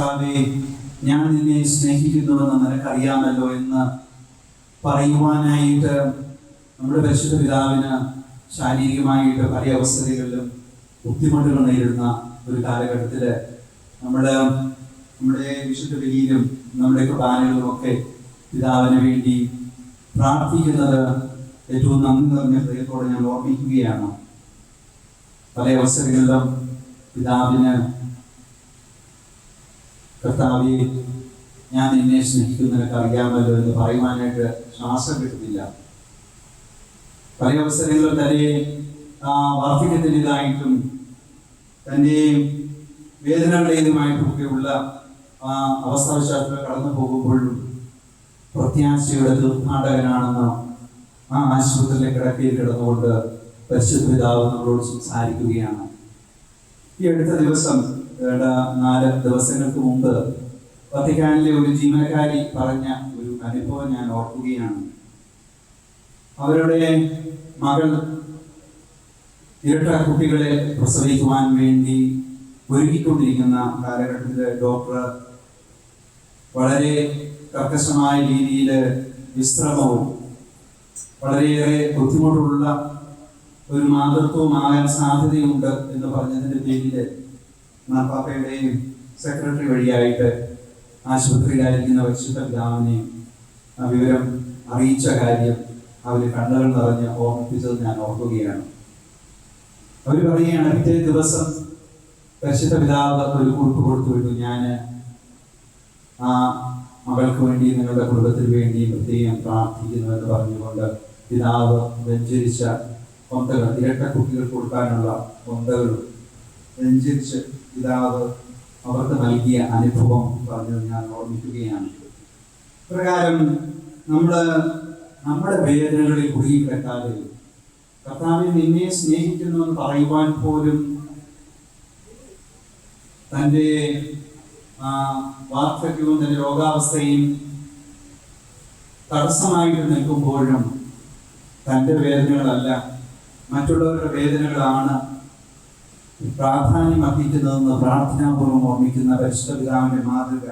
കർത്താവെ ഞാൻ നിന്നെ സ്നേഹിക്കുന്നുവെന്ന് നിനക്കറിയാമല്ലോ എന്ന് പറയുവാനായിട്ട് നമ്മുടെ പരിശുദ്ധ പിതാവിന് ശാരീരികമായിട്ട് പല അവസ്ഥകളിലും ബുദ്ധിമുട്ടുകൾ നേരിടുന്ന ഒരു കാലഘട്ടത്തിൽ നമ്മുടെ നമ്മുടെ വിശുദ്ധ ബലിയിലും നമ്മുടെ കുർബാനകളിലും ഒക്കെ പിതാവിന് വേണ്ടി പ്രാർത്ഥിക്കുന്നത് ഏറ്റവും നന്ദി നിറഞ്ഞ ഹൃദയത്തോടെ ഞാൻ ഓർമ്മിക്കുകയാണ്. പല അവസരങ്ങളിലും പിതാവിന് കർത്താവെ ഞാൻ എന്നെ സ്നേഹിക്കുന്നു അറിയാമല്ലോ എന്ന് പറയുവാനായിട്ട് ശ്വാസം കിട്ടുന്നില്ല. പല അവസരങ്ങളിൽ തന്നെ വാർദ്ധക്യത്തിന്റെതായിട്ടും തന്റെ വേദനകളുടേതുമായിട്ടുമൊക്കെയുള്ള ആ അവസ്ഥാവിശാലത്തിൽ കടന്നു പോകുമ്പോഴും പ്രത്യാശയുടെ തീർത്ഥാടകനാണെന്ന് ആ ആശുപത്രിയിലെ കിടക്കയിൽ കിടന്നുകൊണ്ട് പരിശുദ്ധ പിതാവ് നമ്മളോട് സംസാരിക്കുകയാണ്. ഈ അടുത്ത ദിവസം നാല് ദിവസങ്ങൾക്ക് മുമ്പ് വത്തിക്കാനിലെ ഒരു ജീവനക്കാരി പറഞ്ഞ ഒരു അനുഭവം ഞാൻ ഓർക്കുകയാണ്. അവരുടെ മകൾ ഇരട്ട കുട്ടികളെ പ്രസവിക്കുവാൻ വേണ്ടി ഒരുക്കിക്കൊണ്ടിരിക്കുന്ന കാലഘട്ടത്തിൽ ഡോക്ടർ വളരെ കർക്കശമായ രീതിയിൽ വിശ്രമവും വളരെയേറെ ബുദ്ധിമുട്ടുള്ള ഒരു മാതൃത്വമാകാൻ സാധ്യതയുണ്ട് എന്ന് പറഞ്ഞതിന്റെ പേരിൽ മാർപ്പാപ്പയുടെയും സെക്രട്ടറി വഴിയായിട്ട് ആശുപത്രിയിലായിരിക്കുന്ന പരിശുദ്ധ പിതാവിനെ ആ വിവരം അറിയിച്ച കാര്യം അവർ കണ്ണുകൾ നിറഞ്ഞ് ഓർമ്മിപ്പിച്ചത് ഞാൻ ഓർക്കുകയാണ്. അവർ പറയുകയാണ് പിറ്റേ ദിവസം പരിശുദ്ധ പിതാവ് ഒരു കുറിപ്പ് കൊടുത്തു വിട്ടു ഞാൻ ആ മകൾക്ക് വേണ്ടി നിങ്ങളുടെ കുടുംബത്തിന് വേണ്ടി പ്രത്യേകം പ്രാർത്ഥിക്കുന്നു എന്ന് പറഞ്ഞുകൊണ്ട് പിതാവ് വെഞ്ചരിച്ച കൊന്തകൾ ഇരട്ട കുട്ടികൾ കൊടുക്കാനുള്ള കൊന്തകൾ രഞ്ജിച്ച് പിതാവ് അവർക്ക് നൽകിയ അനുഭവം പറഞ്ഞു ഞാൻ ഓർമ്മിക്കുകയാണ്. പ്രകാരം നമ്മൾ നമ്മുടെ വേദനകളിൽ കുടുങ്ങിക്കിടക്കാതെ കർത്താവിനെ നിന്നെ സ്നേഹിക്കുന്നു എന്ന് പറയുവാൻ പോലും തന്റെ വാർദ്ധക്യവും തന്റെ രോഗാവസ്ഥയും തടസ്സമായിട്ട് നിൽക്കുമ്പോഴും തന്റെ വേദനകളല്ല. മറ്റുള്ളവരുടെ വേദനകളാണ് പ്രാധാന്യം അർഹിക്കുന്നതെന്ന് പ്രാർത്ഥനാപൂർവം ഓർമ്മിക്കുന്ന പരിശുദ്ധ പിതാവിന്റെ മാതൃക.